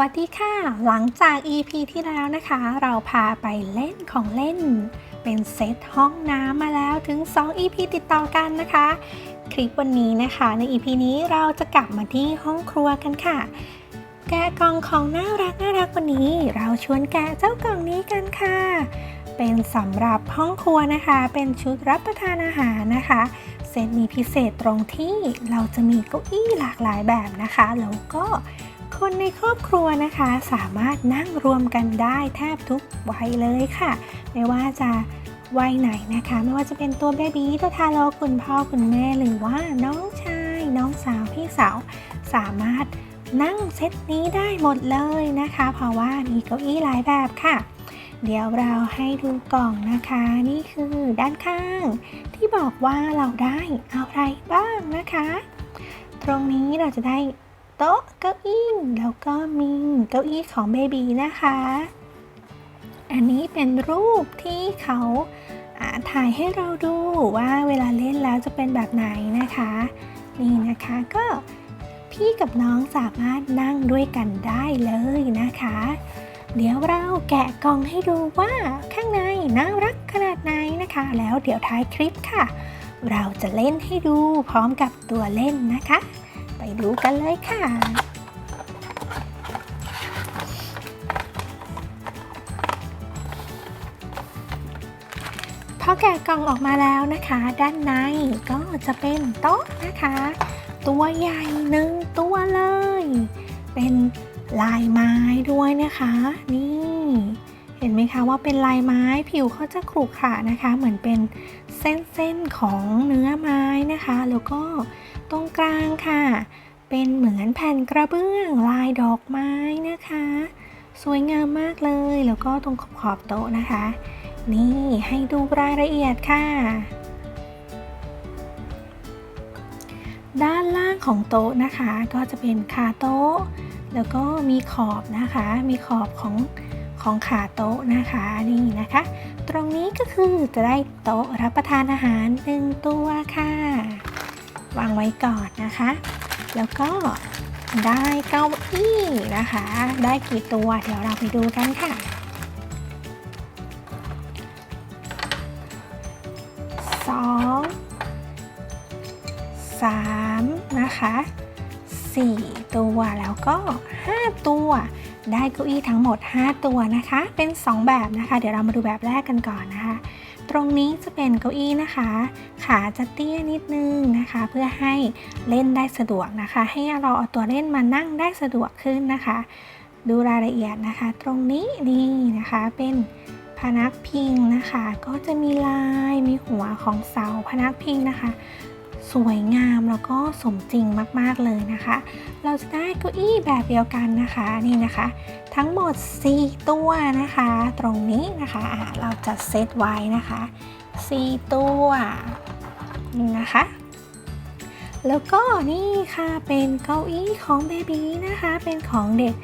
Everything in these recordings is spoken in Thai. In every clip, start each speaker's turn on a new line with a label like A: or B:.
A: วัสดีค่ะ หลังจาก EP ที่แล้วนะคะ เราพาไปเล่นของเล่น เป็นเซตห้องน้ำมาแล้วถึง 2 EP ติดต่อกันนะคะ คลิปวันนี้นะคะใน EP นี้เราจะกลับมาที่ห้องครัวกันค่ะ แกะกล่องของน่ารักน่ารักวันนี้ เราชวนแกะเจ้ากล่องนี้กันค่ะ เป็นสำหรับห้องครัวนะคะ เป็นชุดรับประทานอาหารนะคะเซตนี้พิเศษตรงที่เราจะมีเก้าอี้หลากหลายแบบนะคะแล้วก็ คนในครอบครัวนะคะ สามารถนั่งรวมกันได้แทบทุกวัยเลยค่ะ ไม่ว่าจะวัยไหนนะคะ ไม่ว่าจะเป็นตัวเบบี้ตัวทารกคุณพ่อคุณแม่หรือว่าน้องชาย น้องสาวพี่สาวสามารถนั่งเซตนี้ได้หมดเลยนะคะ เพราะว่ามีเก้าอี้หลายแบบค่ะ เดี๋ยวเราให้ดูกล่องนะคะ นี่คือด้านข้าง ที่บอกว่าเราได้อะไรบ้างนะคะ ตรงนี้เราจะได้ โต๊ะเก้าอี้แล้วก็มีเก้าอี้ของเบบีนะคะ อันนี้เป็นรูปที่เขาอ่าถ่ายให้เราดูว่าเวลาเล่นแล้วจะเป็นแบบไหนนะคะ นี่นะคะก็พี่กับน้องสามารถนั่งด้วยกันได้เลยนะคะ เดี๋ยวเราแกะกล่องให้ดูว่าข้างในน่ารักขนาดไหนนะคะ แล้วเดี๋ยวท้ายคลิปค่ะ เราจะเล่นให้ดูพร้อมกับตัวเล่นนะคะ ไปดูกันเลยค่ะ พอแกะกล่องออกมาแล้วนะคะ ด้านในก็จะเป็นโต๊ะนะคะ ตัวใหญ่หนึ่งตัวเลย เป็นลายไม้ด้วยนะคะ นี่ เห็นไหมคะว่าเป็นลายไม้ผิวเขาจะขรุขระนะคะ เหมือนเป็นเส้นๆของเนื้อไม้นะคะ แล้วก็ตรงกลางค่ะ เป็นเหมือนแผ่นกระเบื้องลายดอกไม้นะคะ สวยงามมากเลยแล้วก็ตรงขอบๆโต๊ะนะคะ นี่ให้ดูรายละเอียดค่ะ ด้านล่างของโต๊ะนะคะ ก็จะเป็นขาโต๊ะ แล้วก็มีขอบนะคะ มีขอบของ ของขาโต๊ะนะคะนี่นะคะ ตรงนี้ก็คือจะได้โต๊ะรับประทานอาหารหนึ่งตัวค่ะ วางไว้ก่อนนะคะ แล้วก็ได้เก้าอี้นะคะ ได้กี่ตัวเดี๋ยวเราไปดูกันค่ะสองสามนะคะสี่ตัวแล้วก็ห้าตัว ได้เก้าอี้ทั้งหมด 5 ตัวนะคะ เป็น 2 แบบนะคะ เดี๋ยวเรามาดูแบบแรกกันก่อนนะคะ ตรงนี้จะเป็นเก้าอี้นะคะ ขาจะเตี้ยนิดนึงนะคะ เพื่อให้เล่นได้สะดวกนะคะ ให้เราเอาตัวเล่นมานั่งได้สะดวกขึ้นนะคะ ดูรายละเอียดนะคะ ตรงนี้นี่นะคะเป็นพนักพิงนะคะ ก็จะมีลายมีหัวของเสาพนักพิงนะคะ สวยงามแล้วก็สมจริงมากๆเลยนะคะ เราจะได้เก้าอี้แบบเดียวกันนะคะนี่นะคะ ทั้งหมด 4 ตัวนะคะ ตรงนี้นะคะะเราจะเซตไว้นะคะ 4 ตัวนี่นะคะแล้วก็นี่ค่ะเป็นเก้าอี้ของเบบีนะคะ เป็นของเด็ก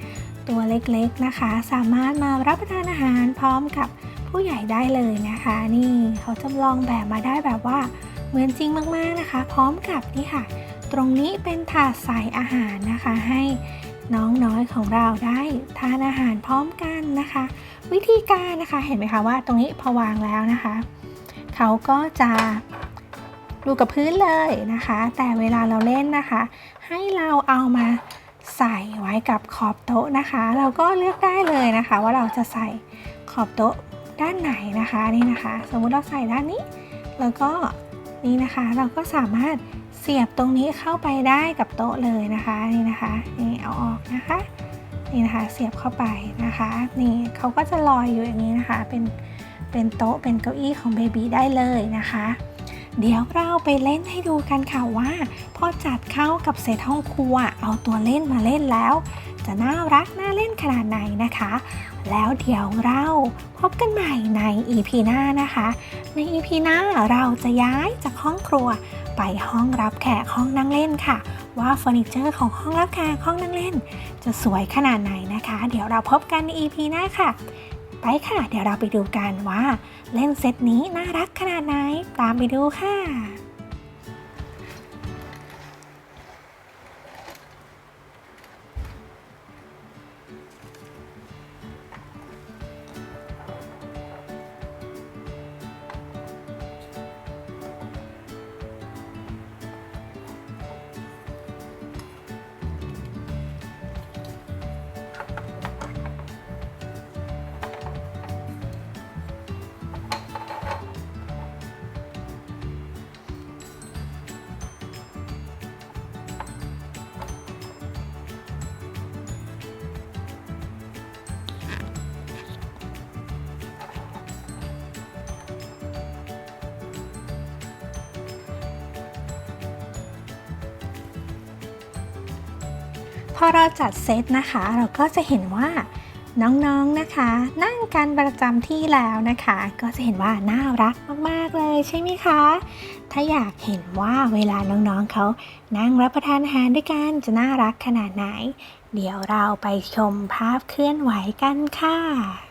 A: ตัวเล็กๆนะคะ สามารถมารับประทานอาหารพร้อมกับผู้ใหญ่ได้เลยนะคะ นี่เขาจำลองแบบมาได้แบบว่า เหมือนจริงมากๆนะคะ พร้อมกับนี่ค่ะ ตรงนี้เป็นถาดใส่อาหารนะคะ ให้น้องน้อยของเราได้ทานอาหารพร้อมกันนะคะ วิธีการนะคะเห็นไหมคะว่าตรงนี้พอวางแล้วนะคะ เขาก็จะดูกับพื้นเลยนะคะ แต่เวลาเราเล่นนะคะ ให้เราเอามาใส่ไว้กับขอบโต๊ะนะคะ เราก็เลือกได้เลยนะคะ ว่าเราจะใส่ขอบโต๊ะด้านไหนนะคะนี่นะคะ สมมุติเราใส่ด้านนี้ แล้วก็ นี่นะคะเราก็สามารถเสียบตรงนี้เข้าไปได้กับโต๊ะเลยนะคะนี่นะคะนี่เอาออกนะคะนี่นะคะเสียบเข้าไปนะคะนี่เขาก็จะลอยอยู่อย่างนี้นะคะเป็นเป็นโต๊ะเป็นเก้าอี้ของเบบีได้เลยนะคะ เดี๋ยวเราไปเล่นให้ดูกันค่ะว่าพอจัดเข้ากับเซตห้องครัวเอาตัวเล่นมาเล่นแล้ว จะน่ารักน่าเล่นขนาดไหนนะคะ แล้วเดี๋ยวเราพบกันใหม่ใน EP หน้านะคะ ใน EP หน้าเราจะย้ายจากห้องครัว ไปห้องรับแขกห้องนั่งเล่นค่ะ ว่าเฟอร์นิเจอร์ของห้องรับแขกห้องนั่งเล่น จะสวยขนาดไหนนะคะ เดี๋ยวเราพบกันใน EP หน้าค่ะ ไปค่ะ เดี๋ยวเราไปดูกันว่า เล่นเซตนี้น่ารักขนาดไหน ตามไปดูค่ะ พอเราจัดเซตนะคะ เราก็จะเห็นว่าน้องๆนะคะ นั่งกันประจำที่แล้วนะคะ ก็จะเห็นว่าน่ารักมาก ๆ เลยใช่ไหมคะ ถ้าอยากเห็นว่าเวลาน้องๆเขานั่งรับประทานอาหารด้วยกันจะน่ารักขนาดไหน เดี๋ยวเราไปชมภาพเคลื่อนไหวกันค่ะ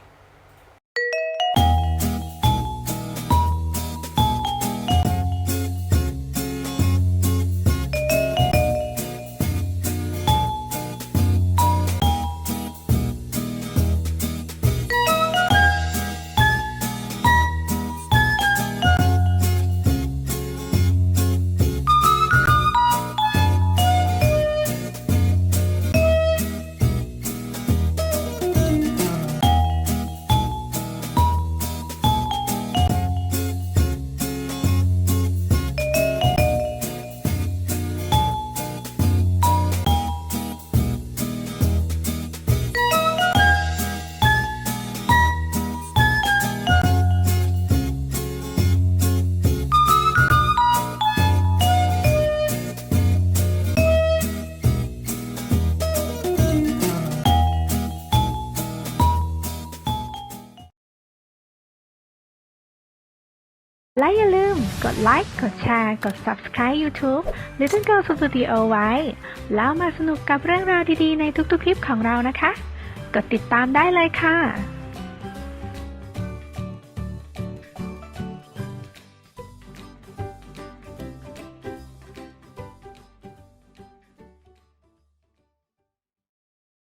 A: และอย่าลืมกดไลค์ กดแชร์ กด Subscribe YouTube Little Girl Studio ไว้ แล้วมาสนุกกับเรื่องราวดีๆ ในทุกๆ คลิปของเรานะคะ กดติดตามได้เลยค่ะ